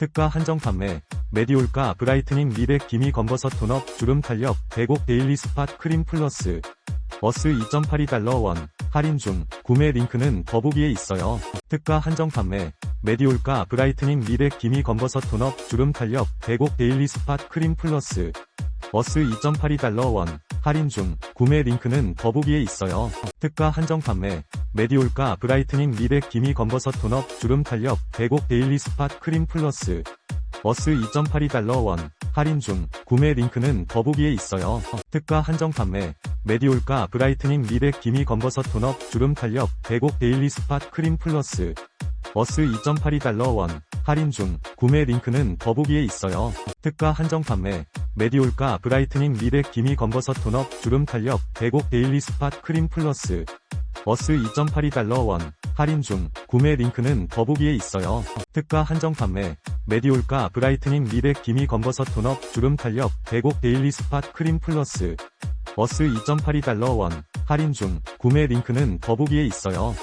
특가 한정 판매, 메디올가 브라이트닝 미백 기미 검버섯 톤업 주름 탄력 대곡 데일리 스팟 크림 플러스 어스 2.82달러 원 할인 중 구매 링크는 더보기에 있어요. 특가 한정 판매, 메디올가 브라이트닝 미백 기미 검버섯 톤업 주름 탄력 대곡 데일리 스팟 크림 플러스 어스 2.82달러 원 할인 중 구매 링크는 더보기에 있어요. 특가 한정 판매, 메디올가 브라이트닝 미백 기미 검버섯 톤업 주름 탄력 대곡 데일리 스팟 크림 플러스. 어스 2.82달러 원 할인 중. 구매 링크는 더보기에 있어요. 특가 한정 판매. 메디올가 브라이트닝 미백 기미 검버섯 톤업 주름 탄력 대곡 데일리 스팟 크림 플러스. 어스 2.82달러 원 할인 중. 구매 링크는 더보기에 있어요. 특가 한정 판매. 메디올가 브라이트닝 미백 기미 검버섯 톤업 주름 탄력 대곡 데일리 스팟 크림 플러스 어스 2.82달러 원 할인 중 구매 링크는 더보기에 있어요. 특가 한정 판매 메디올가 브라이트닝 미백 기미 검버섯 톤업 주름 탄력 대곡 데일리 스팟 크림 플러스 어스 2.82달러 원 할인 중 구매 링크는 더보기에 있어요.